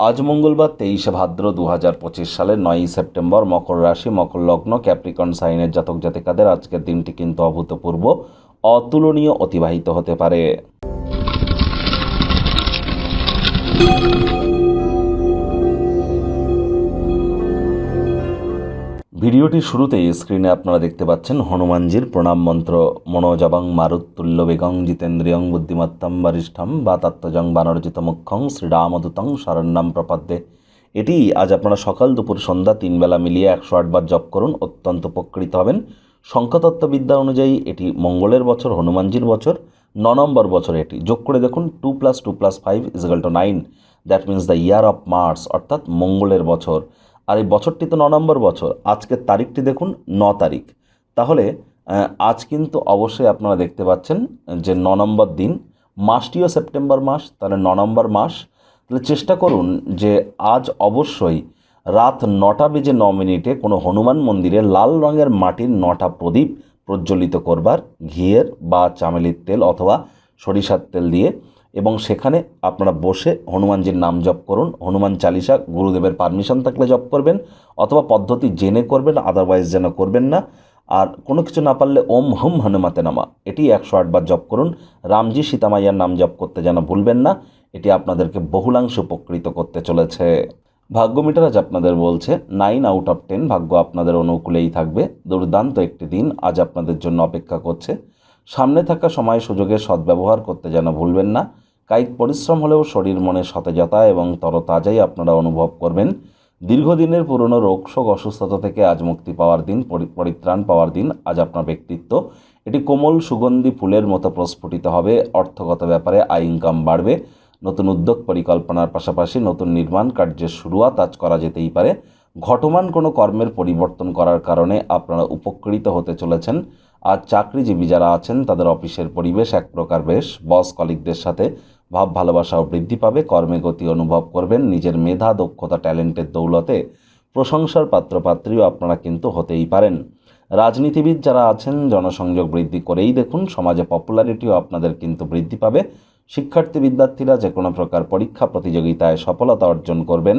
আজ মঙ্গলবার তেইশে ভাদ্র দু হাজার পঁচিশ সালের নয়ই সেপ্টেম্বর মকর রাশি, মকর লগ্ন, ক্যাপ্রিকন, সাইনের জাতক জাতিকাদের আজকের দিনটি কিন্তু অভূতপূর্ব, অতুলনীয়, অতিবাহিত হতে পারে। ভিডিওটির শুরুতেই স্ক্রিনে আপনারা দেখতে পাচ্ছেন হনুমানজির প্রণাম মন্ত্র, মনোজবং মারুত্তুল্য বেগং জিতেন্দ্রিয়ং বুদ্ধিমত্তম বরিষ্ঠম বা তত্ত্বজং বানরজিত মুখ্যং শ্রীরামদূতং শরণ্যম প্রপদ্যে। এটি আজ আপনারা সকাল দুপুর সন্ধ্যা তিন বেলা মিলিয়ে একশো আটবার জপ করুন, অত্যন্ত উপকৃত হবেন। সংখ্যাতত্ত্ববিদ্যা অনুযায়ী এটি মঙ্গলের বছর, হনুমানজির বছর, ন নম্বর বছর এটি। যোগ করে দেখুন, two plus two plus five is equal to nine. That means the year of Mars, অর্থাৎ মঙ্গলের বছর। আর এই বছরটি তো ন নম্বর বছর। আজকের তারিখটি দেখুন, ন তারিখ। তাহলে আজ কিন্তু অবশ্যই আপনারা দেখতে পাচ্ছেন যে ন নম্বর দিন, মাসটিও সেপ্টেম্বর মাস, তাহলে ন নম্বর মাস। তাহলে চেষ্টা করুন যে আজ অবশ্যই রাত নটা বেজে ন মিনিটে কোনো হনুমান মন্দিরে লাল রঙের মাটির নটা প্রদীপ প্রজ্বলিত করবার, ঘিয়ের বা চামেলির তেল অথবা সরিষার তেল দিয়ে এবং সেখানে আপনারা বসে হনুমানজির নাম জপ করুন, হনুমান চালিসা গুরুদেবের পারমিশন থাকলে জপ করবেন, অথবা পদ্ধতি জেনে করবেন আদারওয়াইজ যেন করবেন না। আর কোনো কিছু না পারলে ওম হুম হনুমাতে নামা, এটি একশো আটবার জপ করুন। রামজি সীতামাইয়ার নাম জপ করতে যেন ভুলবেন না, এটি আপনাদেরকে বহুলাংশ উপকৃত করতে চলেছে। ভাগ্য মিটার আজ আপনাদের বলছে নাইন আউট অফ টেন ভাগ্য আপনাদের অনুকূলেই থাকবে। দুর্দান্ত একটি দিন, আজ আপনাদের জন্য অপেক্ষা করছে। সামনে থাকা সময় সুযোগের সদ্ব্যবহার করতে যেন ভুলবেন না। কায়িক পরিশ্রম হলেও শরীর মনে সতেজতা এবং তরতাজাই আপনারা অনুভব করবেন। দীর্ঘদিনের পুরনো রোগ, শোক, অসুস্থতা থেকে আজ মুক্তি পাওয়ার দিন, পরি- পরিত্রাণ পাওয়ার দিন আজ আপনার ব্যক্তিত্ব। এটি কোমল, সুগন্ধি, ফুলের মতো প্রস্ফুটিত হবে। অর্থগত ব্যাপারে আয় ইনকাম বাড়বে। নতুন উদ্যোগ, পরিকল্পনার পাশাপাশি নতুন নির্মাণ কার্যের শুরুয়াত আজ করা যেতেই পারে। ঘটমান কোনো কর্মের পরিবর্তন করার কারণে আপনারা উপকৃত হতে চলেছেন। আর চাকরিজীবী যারা আছেন, তাদের অফিসের পরিবেশ এক প্রকার বেশ। বস কলিকদের সাথে ভাব ভালোবাসাও বৃদ্ধি পাবে, কর্মে গতি অনুভব করবেন, নিজের মেধা, দক্ষতা, ট্যালেন্টের দৌলতে প্রশংসার পাত্রপাত্রীও আপনারা কিন্তু হতেই পারেন। রাজনীতিবিদ যারা আছেন, জনসংযোগ বৃদ্ধি করেই দেখুন, সমাজে পপুলারিটিও আপনাদের কিন্তু বৃদ্ধি পাবে। শিক্ষার্থী বিদ্যার্থীরা যে কোনো প্রকার পরীক্ষা প্রতিযোগিতায় সফলতা অর্জন করবেন।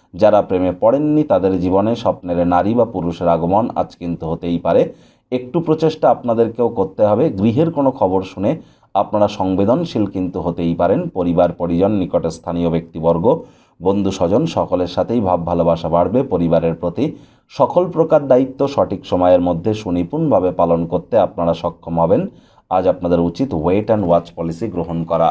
যারা প্রেমে পড়েননি, তাদের জীবনে স্বপ্নের নারী বা পুরুষের আগমন আজ কিন্তু হতেই পারে। একটু প্রচেষ্টা আপনাদেরকেও করতে হবে। গৃহের কোনো খবর শুনে আপনারা সংবেদনশীল কিন্তু হতেই পারেন। পরিবার, পরিজন, নিকটে স্থানীয় ব্যক্তিবর্গ, বন্ধু, স্বজন সকলের সাথেই ভাব ভালোবাসা বাড়বে। পরিবারের প্রতি সকল প্রকার দায়িত্ব সঠিক সময়ের মধ্যে সুনিপুণভাবে পালন করতে আপনারা সক্ষম হবেন। আজ আপনাদের উচিত ওয়েট অ্যান্ড ওয়াচ পলিসি গ্রহণ করা।